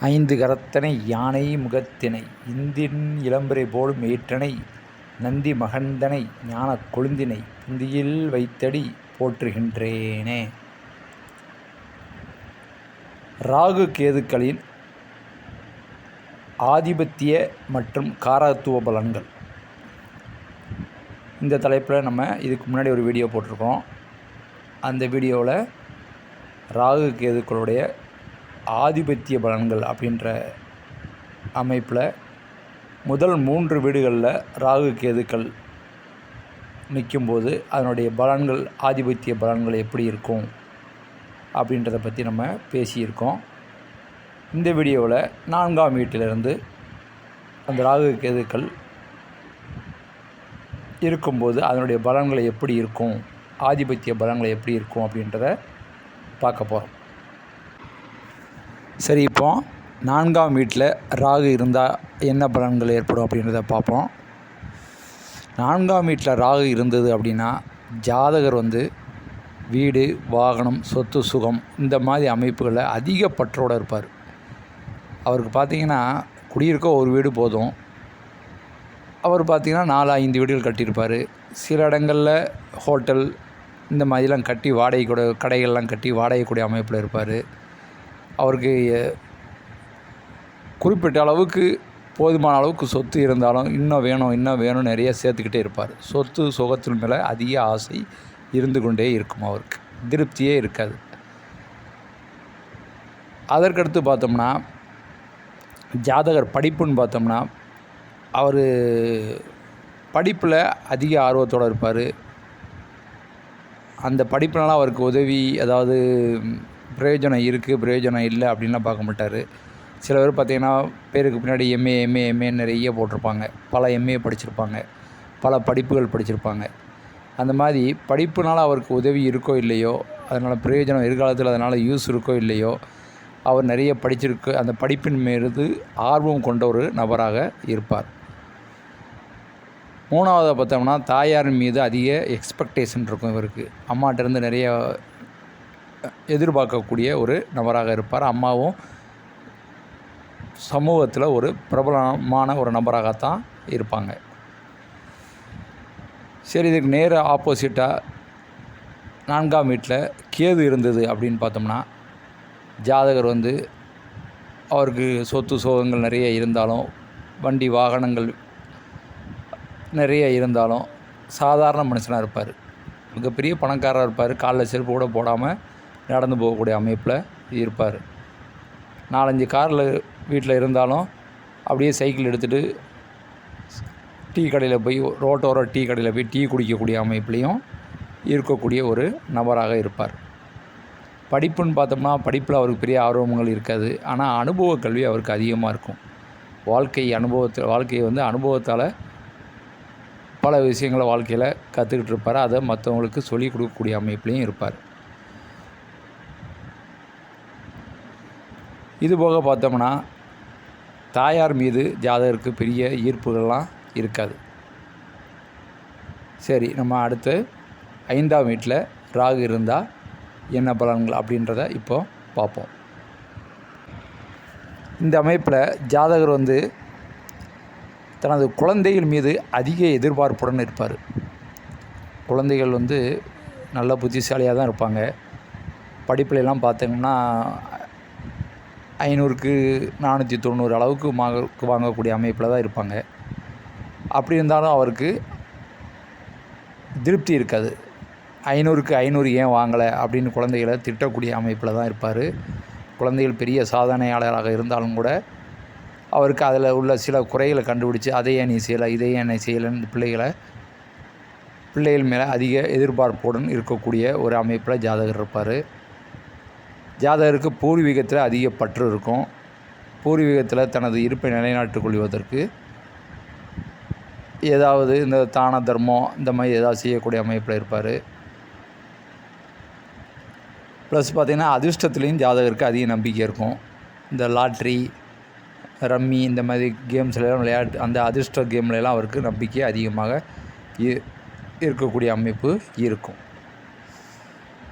ஐந்து கரத்தனை யானை முகத்தினை இந்தின் இளம்பரை போலும் ஏற்றனை நந்தி மகந்தனை ஞானக் கொழுந்தினை புந்தியில் வைத்தடி போற்றுகின்றேனே. ராகு கேதுக்களின் ஆதிபத்திய மற்றும் காரத்துவ பலன்கள். இந்த தலைப்பில் நம்ம இதுக்கு முன்னாடி ஒரு வீடியோ போட்டிருக்கோம். அந்த வீடியோவில் ராகு கேதுக்களுடைய ஆதிபத்திய பலன்கள் அப்படின்ற அமைப்பில் முதல் மூன்று வீடுகளில் ராகு கேதுக்கள் நிற்கும்போது அதனுடைய பலன்கள் ஆதிபத்திய பலன்கள் எப்படி இருக்கும் அப்படின்றத பற்றி நம்ம பேசியிருக்கோம். இந்த வீடியோவில் நான்காம் வீட்டிலிருந்து அந்த ராகு கேதுக்கள் இருக்கும்போது அதனுடைய பலன்களை எப்படி இருக்கும் ஆதிபத்திய பலன்களை எப்படி இருக்கும் அப்படின்றத பார்க்க போகிறோம். சரி இப்போ நான்காம் வீட்டில் ராகு இருந்தால் என்ன பலன்கள் ஏற்படும் அப்படின்றத பார்ப்போம். நான்காம் வீட்டில் ராகு இருந்தது அப்படின்னா ஜாதகர் வந்து வீடு வாகனம் சொத்து சுகம் இந்த மாதிரி அமைப்புகளில் அதிக பற்றோடு இருப்பார். அவருக்கு பார்த்தீங்கன்னா குடியிருக்க ஒரு வீடு போதும். அவர் பார்த்திங்கன்னா நாலு ஐந்து வீடுகள் கட்டியிருப்பார். சில இடங்களில் ஹோட்டல் இந்த மாதிரிலாம் கட்டி வாடகை கூட கடைகள்லாம் கட்டி வாடகை கூடிய அமைப்பில் இருப்பார். அவருக்கு குறிப்பிட்ட அளவுக்கு போதுமான அளவுக்கு சொத்து இருந்தாலும் இன்னும் வேணும் இன்னும் வேணும் நிறைய சேர்த்துக்கிட்டே இருப்பார். சொத்து சுகத்தின் மேலே அதிக ஆசை இருந்து கொண்டே இருக்கும் அவருக்கு. திருப்தியே இருக்காது. அதற்கடுத்து பார்த்தோம்னா ஜாதகர் படிப்புன்னு பார்த்தோம்னா அவர் படிப்பில் அதிக ஆர்வத்தோடு இருப்பார். அந்த படிப்புனால அவருக்கு உதவி அதாவது பிரயோஜனம் இருக்குது பிரயோஜனம் இல்லை அப்படின்லாம் பார்க்க மாட்டார். சில பேர் பார்த்திங்கன்னா பேருக்கு பின்னாடி எம்ஏ எம்ஏ எம்ஏ நிறைய போட்டிருப்பாங்க. பல எம்ஏ படிச்சிருப்பாங்க. பல படிப்புகள் படிச்சிருப்பாங்க. அந்த மாதிரி படிப்புனால் அவருக்கு உதவி இருக்கோ இல்லையோ அதனால் பிரயோஜனம் எதிர்காலத்தில் அதனால் யூஸ் இருக்கோ இல்லையோ அவர் நிறைய படிச்சிருக்கு. அந்த படிப்பின் மீது ஆர்வம் கொண்ட ஒரு நபராக இருப்பார். மூணாவதை பார்த்தோம்னா தாயாரின் மீது அதிக எக்ஸ்பெக்டேஷன் இருக்கும் இவருக்கு. அம்மாட்டிருந்து நிறைய எதிர்பார்க்கக்கூடிய ஒரு நபராக இருப்பார். அம்மாவும் சமூகத்தில் ஒரு பிரபலமான ஒரு நபராகத்தான் இருப்பாங்க. சரி இதுக்கு நேர ஆப்போசிட்டாக நான்காம் வீட்டில் கேது இருந்தது அப்படின்னு பார்த்தோம்னா ஜாதகர் வந்து அவருக்கு சொத்து சோகங்கள் நிறைய இருந்தாலும் வண்டி வாகனங்கள் நிறைய இருந்தாலும் சாதாரண மனுஷனாக இருப்பார். மிகப்பெரிய பணக்காரராக இருப்பார். காலில் செருப்பு கூட போடாமல் நடந்து போகக்கூடிய அமைப்பில் இருப்பார். நாலஞ்சு காரில் வீட்டில் இருந்தாலும் அப்படியே சைக்கிள் எடுத்துகிட்டு டீ கடையில் போய் ரோட்டோர டீ கடையில் போய் டீ குடிக்கக்கூடிய அமைப்புலேயும் இருக்கக்கூடிய ஒரு நபராக இருப்பார். படிப்புன்னு பார்த்தோம்னா படிப்பில் அவருக்கு பெரிய ஆர்வங்கள் இருக்காது. ஆனால் அனுபவ கல்வி அவருக்கு அதிகமாக இருக்கும். வாழ்க்கை அனுபவத்தில் வாழ்க்கையை வந்து அனுபவத்தால் பல விஷயங்களை வாழ்க்கையில் கற்றுக்கிட்டு இருப்பார். அதை மற்றவங்களுக்கு சொல்லிக் கொடுக்கக்கூடிய அமைப்புலேயும் இருப்பார். இது போக பார்த்தோம்னா தாயார் மீது ஜாதகருக்கு பெரிய ஈர்ப்புகள்லாம் இருக்காது. சரி நம்ம அடுத்து ஐந்தாம் வீட்டில் ராகு இருந்தால் என்ன பலன்கள் அப்படின்றத இப்போ பார்ப்போம். இந்த அமைப்பில் ஜாதகர் வந்து தனது குழந்தைகள் மீது அதிக எதிர்பார்ப்புடன் இருப்பார். குழந்தைகள் வந்து நல்ல புத்திசாலியாக தான் இருப்பாங்க. படிப்புலலாம் பார்த்தோம்னா ஐநூறுக்கு நானூற்றி தொண்ணூறு அளவுக்கு மார்க் வாங்கக்கூடிய அமைப்பில் தான் இருப்பாங்க. அப்படி இருந்தாலும் அவருக்கு திருப்தி இருக்காது. ஐநூறுக்கு ஐநூறு ஏன் வாங்கலை அப்படின்னு குழந்தைகளை திட்டக்கூடிய அமைப்பில் தான் இருப்பார். குழந்தைகள் பெரிய சாதனையாளராக இருந்தாலும் கூட அவருக்கு அதில் உள்ள சில குறைகளை கண்டுபிடிச்சி அதை ஏன் நீ செய்யலை இதை ஏன் நீ செய்யலைன்னு பிள்ளைகளை பிள்ளைகள் மேலே அதிக எதிர்பார்ப்புடன் இருக்கக்கூடிய ஒரு அமைப்பில் ஜாதகர் இருப்பார். ஜாதகருக்கு பூர்வீகத்தில் அதிக பற்று இருக்கும். பூர்வீகத்தில் தனது இருப்பை நிலைநாட்டுக் கொள்வதற்கு ஏதாவது இந்த தான தர்மம் இந்த மாதிரி ஏதாவது செய்யக்கூடிய அமைப்பில் இருப்பார். ப்ளஸ் பார்த்திங்கன்னா அதிர்ஷ்டத்துலேயும் ஜாதகருக்கு அதிக நம்பிக்கை இருக்கும். இந்த லாட்ரி ரம்மி இந்த மாதிரி கேம்ஸ்லாம் விளையாட்டு அந்த அதிர்ஷ்ட கேம்லலாம் அவருக்கு நம்பிக்கை அதிகமாக இருக்கக்கூடிய அமைப்பு இருக்கும்.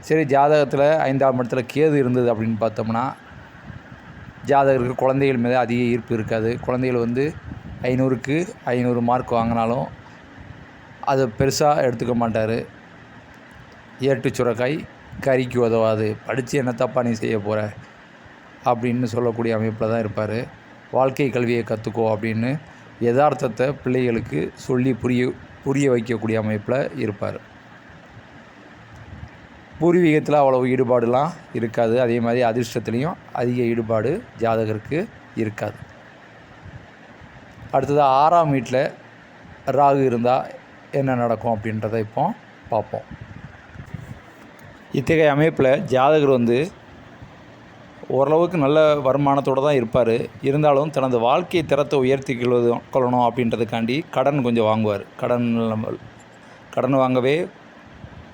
சரி ஜாதகத்தில் ஐந்தாம் இடத்துல கேது இருந்தது அப்படின்னு பார்த்தோம்னா ஜாதகருக்கு குழந்தைகள் மீது அதிக ஈர்ப்பு இருக்காது. குழந்தைகள் வந்து ஐநூறுக்கு ஐநூறு மார்க் வாங்கினாலும் அதை பெருசாக எடுத்துக்க மாட்டார். ஏட்டு சுரக்காய் கறிக்கு உதவாது. படித்து என்ன தப்பா நீ செய்ய போகிற அப்படின்னு சொல்லக்கூடிய அமைப்பில் தான் இருப்பார். வாழ்க்கை கல்வியை கற்றுக்கோ அப்படின்னு யதார்த்தத்தை பிள்ளைகளுக்கு சொல்லி புரிய புரிய வைக்கக்கூடிய அமைப்பில் இருப்பார். பூர்வீகத்தில் அவ்வளவு ஈடுபாடுலாம் இருக்காது. அதே மாதிரி அதிர்ஷ்டத்துலேயும் அதிக ஈடுபாடு ஜாதகருக்கு இருக்காது. அடுத்தது ஆறாம் வீட்டில் ராகு இருந்தால் என்ன நடக்கும் அப்படின்றத இப்போ பார்ப்போம். இத்தகைய அமைப்பில் ஜாதகர் வந்து ஓரளவுக்கு நல்ல வருமானத்தோடு தான் இருப்பார். இருந்தாலும் தனது வாழ்க்கை தரத்தை உயர்த்தி கொள்வது கொள்ளணும் அப்படின்றதுக்காண்டி கடன் கொஞ்சம் வாங்குவார். கடன் நம்ம- கடன் வாங்கவே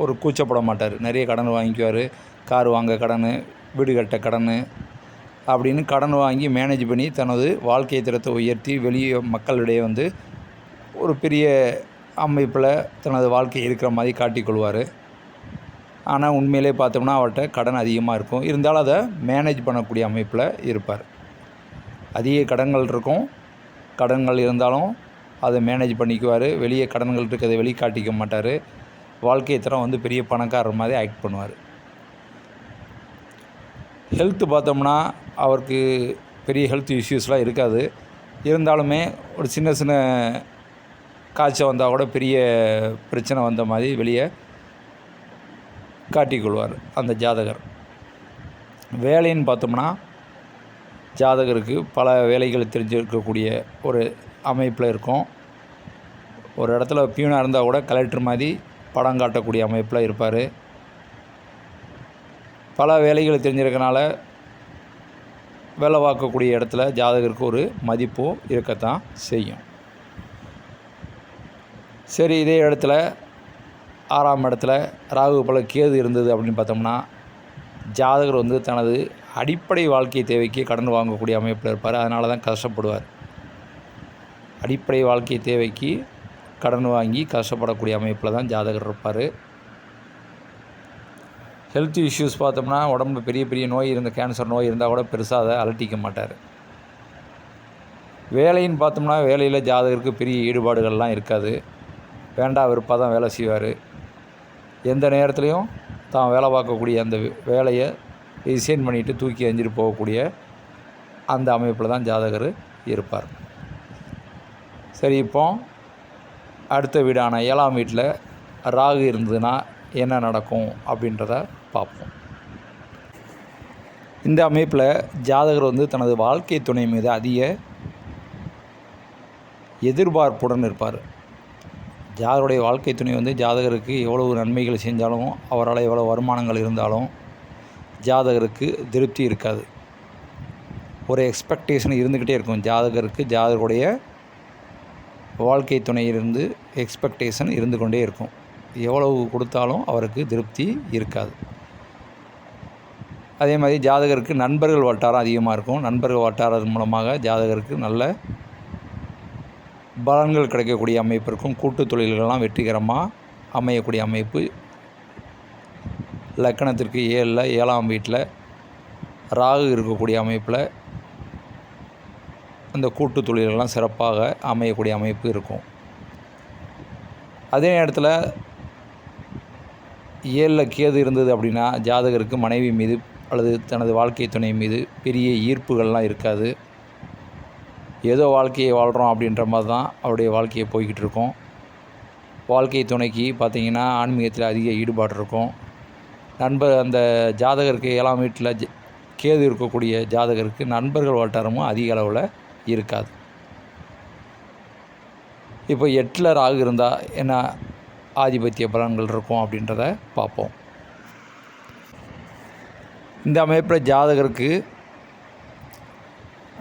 ஒரு கூச்சப்பட மாட்டார் நிறைய கடன் வாங்கிக்குவார். கார் வாங்க கடன் வீடு கட்ட கடன் அப்படின்னு கடன் வாங்கி மேனேஜ் பண்ணி தனது வாழ்க்கை தரத்தை உயர்த்தி வெளியே மக்களிடையே வந்து ஒரு பெரிய அமைப்பில் தனது வாழ்க்கை இருக்கிற மாதிரி காட்டிக்கொள்வார் ஆனால் உண்மையிலே பார்த்தோம்னா அவர்கிட்ட கடன் அதிகமாக இருக்கும். இருந்தாலும் அதை மேனேஜ் பண்ணக்கூடிய அமைப்பில் இருப்பார். அதிக கடன்கள் இருக்கும். கடன்கள் இருந்தாலும் அதை மேனேஜ் பண்ணிக்குவார். வெளியே கடன்கள் இருக்கிறத வெளிக்காட்டிக்க மாட்டார். வாழ்க்கை தரம் வந்து பெரிய பணக்காரர் மாதிரி ஆக்ட் பண்ணுவார். ஹெல்த்து பார்த்தோம்னா அவருக்கு பெரிய ஹெல்த் இஷ்யூஸ்லாம் இருக்காது. இருந்தாலுமே ஒரு சின்ன சின்ன காய்ச்சல் வந்தால் கூட பெரிய பிரச்சனை வந்த மாதிரி வெளியே காட்டிக்கொள்வார் அந்த ஜாதகர். வேலைன்னு பார்த்தோம்னா ஜாதகருக்கு பல வேலைகள் தெரிஞ்சிருக்கக்கூடிய ஒரு அமைப்பில் இருக்கும். ஒரு இடத்துல பியூனாக இருந்தால் கூட கலெக்டர் மாதிரி படம் காட்டக்கூடிய அமைப்பில் இருப்பார். பல வேலைகள் தெரிஞ்சிருக்கனால வேலை பார்க்கக்கூடிய இடத்துல ஜாதகருக்கு ஒரு மதிப்பும் இருக்கத்தான் செய்யும். சரி இதே இடத்துல ஆறாம் இடத்துல ராகு பல கேது இருந்தது அப்படின்னு பார்த்தோம்னா ஜாதகர் வந்து தனது அடிப்படை வாழ்க்கை தேவைக்கு கடன் வாங்கக்கூடிய அமைப்பில் இருப்பார். அதனால தான் கஷ்டப்படுவார். அடிப்படை வாழ்க்கை தேவைக்கு கடன் வாங்கி கஷ்டப்படக்கூடிய அமைப்பில் தான் ஜாதகர் இருப்பார். ஹெல்த் இஷ்யூஸ் பார்த்தோம்னா உடம்புல பெரிய பெரிய நோய் இருந்த கேன்சர் நோய் இருந்தால் கூட பெருசாக அதை அலட்டிக்க மாட்டார். வேலைன்னு பார்த்தோம்னா வேலையில் ஜாதகருக்கு பெரிய ஈடுபாடுகள்லாம் இருக்காது. வேண்டா விருப்பாக தான் வேலை செய்வார். எந்த நேரத்துலையும் தான் வேலை பார்க்கக்கூடிய அந்த வே- வேலையை ரிசைன் பண்ணிவிட்டு தூக்கி எஞ்சிட்டு போகக்கூடிய அந்த அமைப்பில் தான் ஜாதகர் இருப்பார். சரி இப்போ அடுத்த வீடான ஏழாம் வீட்டில் ராகு இருந்ததுன்னா என்ன நடக்கும் அப்படின்றத பார்ப்போம். இந்த அமைப்பில் ஜாதகர் வந்து தனது வாழ்க்கை துணை மீது அதிக எதிர்பார்ப்புடன் இருப்பார். ஜாதகருடைய வாழ்க்கை துணை வந்து ஜாதகருக்கு எவ்வளவு நன்மைகள் செஞ்சாலும் அவரால் எவ்வளோ வருமானங்கள் இருந்தாலும் ஜாதகருக்கு திருப்தி இருக்காது. ஒரு எக்ஸ்பெக்டேஷன் இருந்துக்கிட்டே இருக்கும். ஜாதகருக்கு ஜாதகருடைய வாழ்க்கை துணையிலிருந்து எக்ஸ்பெக்டேஷன் இருந்து கொண்டே இருக்கும். எவ்வளவு கொடுத்தாலும் அவருக்கு திருப்தி இருக்காது. அதே மாதிரி ஜாதகருக்கு நண்பர்கள் வட்டாரம் அதிகமாக இருக்கும். நண்பர்கள் வட்டாரம் மூலமாக ஜாதகருக்கு நல்ல பலன்கள் கிடைக்கக்கூடிய அமைப்பு இருக்கும். கூட்டு தொழில்கள்லாம் வெற்றிகரமாக அமையக்கூடிய அமைப்பு. லக்கணத்திற்கு ஏழில் ஏழாம் வீட்டில் ராகு இருக்கக்கூடிய அமைப்பில் அந்த கூட்டு தொழில்கள்லாம் சிறப்பாக அமையக்கூடிய அமைப்பு இருக்கும். அதே நேரத்தில் ஏழில் கேது இருந்தது அப்படின்னா ஜாதகருக்கு மனைவி மீது அல்லது தனது வாழ்க்கை துணை மீது பெரிய ஈர்ப்புகள்லாம் இருக்காது. ஏதோ வாழ்க்கையை வாழ்கிறோம் அப்படின்ற மாதிரி தான் அவருடைய வாழ்க்கையை போய்கிட்டு இருக்கோம். வாழ்க்கை துணைக்கு பார்த்தீங்கன்னா ஆன்மீகத்தில் அதிக ஈடுபாடு இருக்கும். நண்பர் அந்த ஜாதகருக்கு ஏழாம் வீட்டில் கேது இருக்கக்கூடிய ஜாதகருக்கு நண்பர்கள் வட்டாரமும் அதிக அளவில் இருக்காது. இப்போ எட்டில் ராகு இருந்தால் என்ன ஆதிபத்திய பலன்கள் இருக்கும் அப்படின்றத பார்ப்போம். இந்த அமைப்பில் ஜாதகருக்கு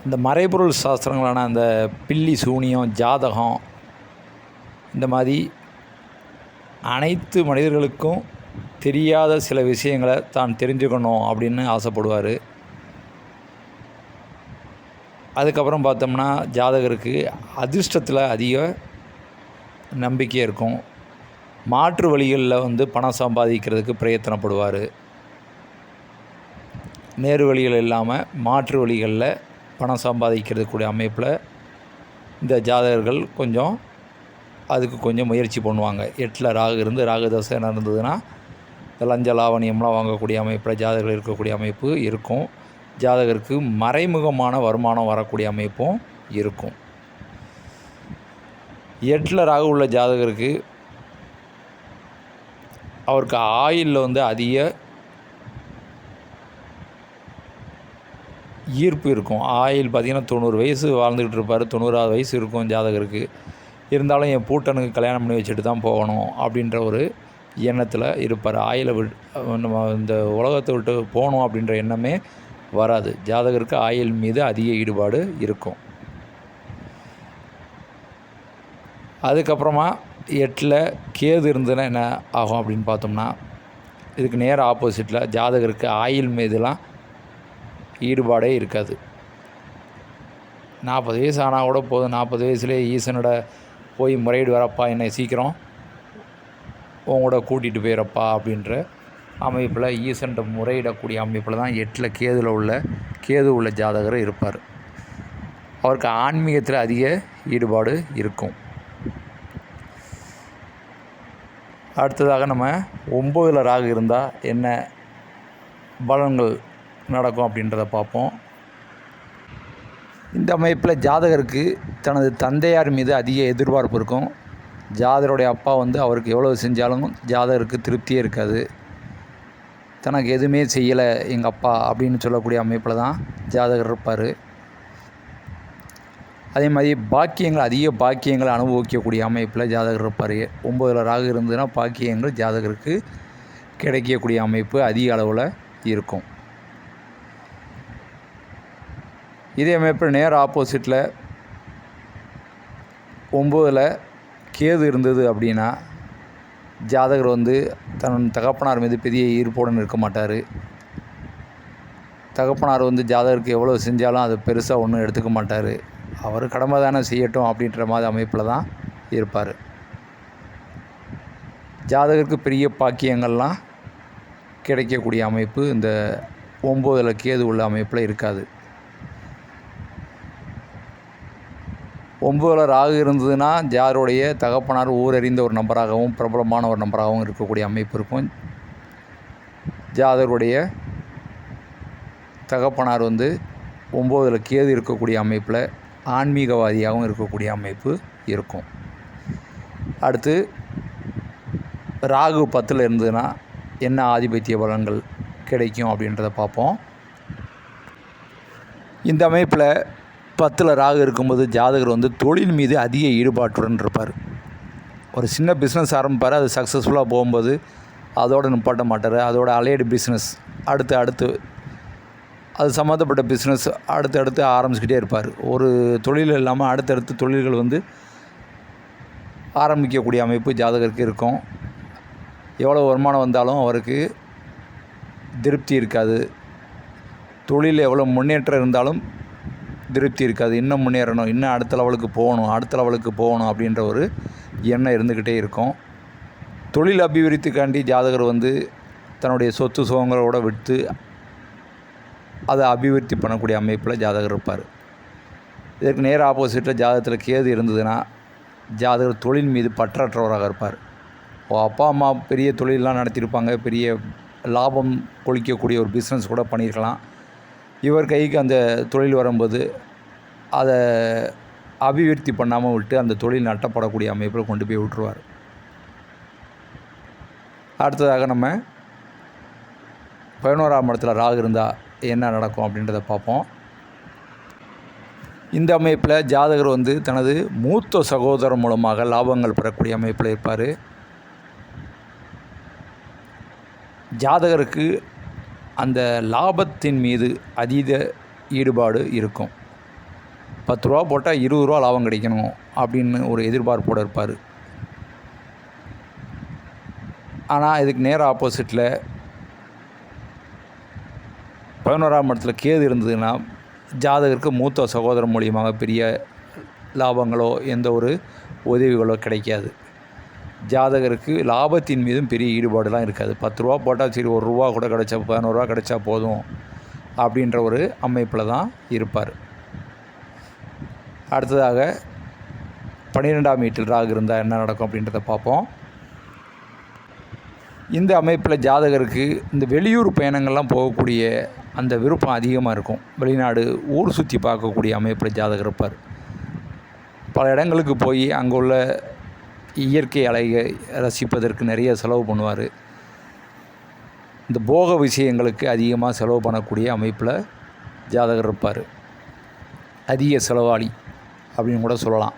இந்த மறைபொருள் சாஸ்திரங்களான அந்த பில்லி சூனியம் ஜாதகம் இந்த மாதிரி அனைத்து மனிதர்களுக்கும் தெரியாத சில விஷயங்களை தான் தெரிஞ்சுக்கணும் அப்படின்னு ஆசைப்படுவார். அதுக்கப்புறம் பார்த்தோம்னா ஜாதகருக்கு அதிர்ஷ்டத்தில் அதிக நம்பிக்கை இருக்கும். மாற்று வழிகளில் வந்து பணம் சம்பாதிக்கிறதுக்கு பிரயத்தனப்படுவார். நேரு வழிகள் இல்லாமல் மாற்று வழிகளில் பணம் சம்பாதிக்கிறதுக்கூடிய அமைப்பில் இந்த ஜாதகர்கள் கொஞ்சம் அதுக்கு கொஞ்சம் முயற்சி பண்ணுவாங்க. எட்டில் ராகு இருந்து ராகு தசை நடந்ததுன்னா இருந்ததுன்னா லஞ்ச லாவணியம்லாம் வாங்கக்கூடிய அமைப்பில் ஜாதகர்கள் இருக்கக்கூடிய அமைப்பு இருக்கும். ஜாதகருக்கு மறைமுகமான வருமானம் வரக்கூடிய அமைப்பும் இருக்கும். எட்டில் ராகு உள்ள ஜாதகருக்கு அவருக்கு ஆயிலில் வந்து அதிக ஈர்ப்பு இருக்கும். ஆயில் பார்த்திங்கன்னா தொண்ணூறு வயசு வாழ்ந்துக்கிட்டு இருப்பார். தொண்ணூறாவது வயசு இருக்கும் ஜாதகருக்கு. இருந்தாலும் என் பூட்டனுக்கு கல்யாணம் பண்ணி வச்சுட்டு தான் போகணும் அப்படின்ற ஒரு எண்ணத்தில் இருப்பார். ஆயிலை விட் நம்ம இந்த உலகத்தை விட்டு போகணும் அப்படின்ற எண்ணமே வராது. ஜாதகருக்கு ஆயில் மீது அதிக ஈடுபாடு இருக்கும். அதுக்கப்புறமா எட்டில் கேது இருந்ததுன்னா என்ன ஆகும் அப்படின்னு பார்த்தோம்னா இதுக்கு நேர் ஆப்போசிட்டில் ஜாதகருக்கு ஆயில் மீதுலாம் ஈடுபாடே இருக்காது. நாற்பது வயசு ஆனால் கூட போதும். நாற்பது வயசுலேயே ஈசனோட போய் முறையீடு வரப்பா என்னை சீக்கிரம் உன் கூட கூட்டிகிட்டு போயிடப்பா அப்படின்ற அமைப்பில் ஈசன்ட்ட முறையிடக்கூடிய அமைப்பில் தான் எட்டில் கேதுல உள்ள கேது உள்ள ஜாதகர் இருப்பார். அவருக்கு ஆன்மீகத்தில் அதிக ஈடுபாடு இருக்கும். அடுத்ததாக நம்ம ஒம்போதில் ராகு இருந்தால் என்ன பலன்கள் நடக்கும் அப்படின்றத பார்ப்போம். இந்த அமைப்பில் ஜாதகருக்கு தனது தந்தையார் மீது அதிக எதிர்பார்ப்பு இருக்கும். ஜாதகருடைய அப்பா வந்து அவருக்கு எவ்வளோ செஞ்சாலும் ஜாதகருக்கு திருப்தியே இருக்காது. தனக்கு எதுவுமே செய்யலை எங்கள் அப்பா அப்படின்னு சொல்லக்கூடிய அமைப்பில் தான் ஜாதகர் இருப்பார். அதே மாதிரி பாக்கியங்கள் அதிக பாக்கியங்களை அனுபவிக்கக்கூடிய அமைப்பில் ஜாதகர் இருப்பார். ஒம்பதில் ராகு இருந்ததுன்னா பாக்கியங்கள் ஜாதகருக்கு கிடைக்கக்கூடிய அமைப்பு அதிக அளவில் இருக்கும். இதே அமைப்பில் நேர் ஆப்போசிட்டில் ஒம்பதில் கேது இருந்தது அப்படின்னா ஜாதகர் வந்து தன் தகப்பனார் மீது பெரிய ஈர்ப்புடன் இருக்க மாட்டார். தகப்பனார் வந்து ஜாதகருக்கு எவ்வளோ செஞ்சாலும் அதை பெருசாக ஒன்றும் எடுத்துக்க மாட்டார். அவர் கடமை தானே செய்யட்டும் அப்படின்ற மாதிரி அமைப்பில் தான் இருப்பார். ஜாதகருக்கு பெரிய பாக்கியங்கள்லாம் கிடைக்கக்கூடிய அமைப்பு இந்த ஒம்போதில் கேது உள்ள அமைப்பில் இருக்காது. ஒம்போதில் ராகு இருந்ததுன்னா ஜாருடைய தகப்பனார் ஊரறிந்த ஒரு நபராகவும் பிரபலமான ஒரு நபராகவும் இருக்கக்கூடிய அமைப்பு இருக்கும். ஜாதகருடைய தகப்பனார் வந்து ஒம்போதில் கேது இருக்கக்கூடிய அமைப்பில் ஆன்மீகவாதியாகவும் இருக்கக்கூடிய அமைப்பு இருக்கும். அடுத்து ராகு பத்தில் இருந்ததுன்னா என்ன ஆதிபத்திய பலன்கள் கிடைக்கும் அப்படின்றத பார்ப்போம். இந்த அமைப்பில் பத்தில் ராகு இருக்கும்போது ஜாதகர் வந்து தொழில் மீது அதிக ஈடுபாட்டுடன் இருப்பார். ஒரு சின்ன பிஸ்னஸ் ஆரம்பிப்பார் அது சக்ஸஸ்ஃபுல்லாக போகும்போது அதோடு நிப்பாட்ட மாட்டார். அதோட அலையடு பிஸ்னஸ் அடுத்து அடுத்து அது சம்மந்தப்பட்ட பிஸ்னஸ் அடுத்தடுத்து ஆரம்பிச்சுக்கிட்டே இருப்பார். ஒரு தொழில் இல்லாமல் அடுத்தடுத்து தொழில்கள் வந்து ஆரம்பிக்கக்கூடிய அமைப்பு ஜாதகருக்கு இருக்கும். எவ்வளோ வருமானம் வந்தாலும் அவருக்கு திருப்தி இருக்காது. தொழிலில் எவ்வளோ முன்னேற்றம் இருந்தாலும் திருப்தி இருக்காது. இன்னும் முன்னேறணும் இன்னும் அடுத்த லெவலுக்கு போகணும் அடுத்த லெவலுக்கு போகணும் அப்படின்ற ஒரு எண்ணம் இருந்துக்கிட்டே இருக்கும். தொழில் அபிவிருத்திக்காண்டி ஜாதகர் வந்து தன்னுடைய சொத்து சுகங்களோட விட்டு அதை அபிவிருத்தி பண்ணக்கூடிய அமைப்பில் ஜாதகர் இருப்பார். இதற்கு நேர் ஆப்போசிட்டில் ஜாதகத்தில் கேது இருந்ததுன்னா ஜாதகர் தொழில் மீது பற்றற்றவராக இருப்பார். ஓ அப்பா அம்மா பெரிய தொழிலெலாம் நடத்தியிருப்பாங்க பெரிய லாபம் கொளிக்கக்கூடிய ஒரு பிஸ்னஸ் கூட பண்ணியிருக்கலாம். இவர் கைக்கு அந்த தொழில் வரும்போது அதை அபிவிருத்தி பண்ணாமல் விட்டு அந்த தொழில் நட்டப்படக்கூடிய அமைப்பில் கொண்டு போய் விட்டுருவார். அடுத்ததாக நம்ம பதினோராம் இடத்துல ராகு இருந்தால் என்ன நடக்கும் அப்படின்றத பார்ப்போம். இந்த அமைப்பில் ஜாதகர் வந்து தனது மூத்த சகோதரர் மூலமாக லாபங்கள் பெறக்கூடிய அமைப்பில் இருப்பார். ஜாதகருக்கு அந்த லாபத்தின் மீது அதீத ஈடுபாடு இருக்கும். பத்து ரூபா போட்டால் இருபது ரூபா லாபம் கிடைக்கணும் அப்படின்னு ஒரு எதிர்பார்ப்போடு இருப்பார். ஆனால் இதுக்கு நேர ஆப்போசிட்டில் பதினோராம் இடத்துல கேது இருந்ததுன்னா ஜாதகருக்கு மூத்த சகோதரன் மூலியமாக பெரிய லாபங்களோ எந்த ஒரு உதவிகளோ கிடைக்காது. ஜாதகருக்கு லாபத்தின் மீதும் பெரிய ஈடுபாடுலாம் இருக்காது. பத்து ரூபா போட்டால் சரி ஒரு ரூபா கூட கிடைச்சா பதினோருவா கிடைச்சா போதும் அப்படின்ற ஒரு அமைப்பில் தான் இருப்பார். அடுத்ததாக பன்னிரெண்டாம் வீட்டில் ராகு இருந்தால் என்ன நடக்கும் அப்படின்றத பார்ப்போம். இந்த அமைப்பில் ஜாதகருக்கு இந்த வெளியூர் பயணங்கள்லாம் போகக்கூடிய அந்த விருப்பம் அதிகமாக இருக்கும். வெளிநாடு ஊர் சுற்றி பார்க்கக்கூடிய அமைப்பில் ஜாதகர் இருப்பார். பல இடங்களுக்கு போய் அங்கே உள்ள இயற்கை அலையை ரசிப்பதற்கு நிறைய செலவு பண்ணுவார். இந்த போக விஷயங்களுக்கு அதிகமாக செலவு பண்ணக்கூடிய அமைப்பில் ஜாதகர் இருப்பார். அதிக செலவாளி அப்படின்னு கூட சொல்லலாம்.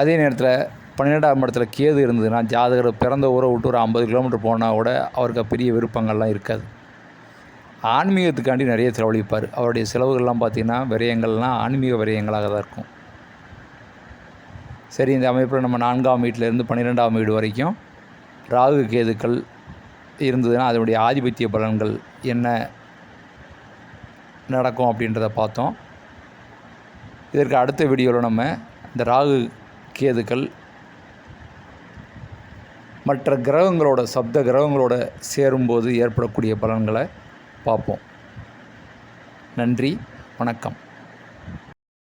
அதே நேரத்தில் பன்னிரெண்டாம் இடத்துல கேது இருந்ததுன்னா ஜாதகர் பிறந்த ஊரை விட்டு ஒரு ஐம்பது கிலோமீட்டர் போனால் கூட அவருக்கு பெரிய விருப்பங்கள்லாம் இருக்காது. ஆன்மீகத்துக்காண்டி நிறைய செலவழிப்பார். அவருடைய செலவுகள்லாம் பார்த்திங்கன்னா விரயங்கள்லாம் ஆன்மீக விரயங்களாக தான் இருக்கும். சரி இந்த அமைப்பில் நம்ம நான்காம் வீட்டிலேருந்து பன்னிரெண்டாம் வீடு வரைக்கும் ராகு கேதுக்கள் இருந்ததுன்னா அதனுடைய ஆதிபத்திய பலன்கள் என்ன நடக்கும் அப்படின்றத பார்த்தோம். இதற்கு அடுத்த வீடியோவில் நம்ம இந்த ராகு கேதுக்கள் மற்ற கிரகங்களோட சப்த கிரகங்களோட சேரும்போது ஏற்படக்கூடிய பலன்களை பார்ப்போம். நன்றி வணக்கம்.